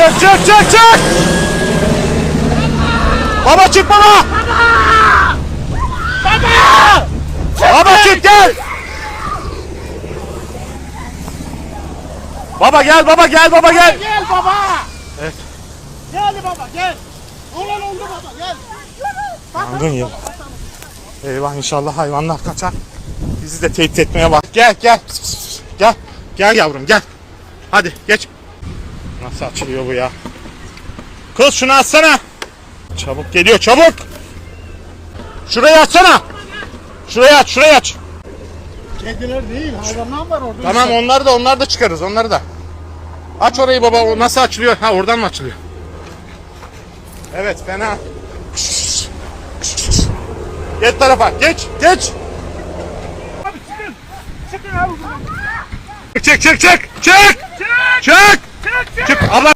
Çık çık çık çık. Baba çık baba. Baba. Baba çık gel. Baba gel baba gel baba gel. Gel baba. Evet. Gel baba gel. Olan oldu baba gel. Yangın ya. Eyvah inşallah hayvanlar kaçar. Bizi de tehdit etmeye bak. Gel gel. Gel. Gel yavrum gel. Hadi geç. Nasıl açılıyor bu ya? Kız şunu açsana. Çabuk geliyor çabuk. Şurayı açsana. Şurayı aç şurayı aç. Kediler değil hayvanlar var orada. Tamam onları da onları da çıkarız onları da. Aç orayı baba o nasıl açılıyor? Ha oradan mı açılıyor? Evet fena. Geç tarafa geç geç. Abi çıkın. Çıkın abi buradan. Çık çık çık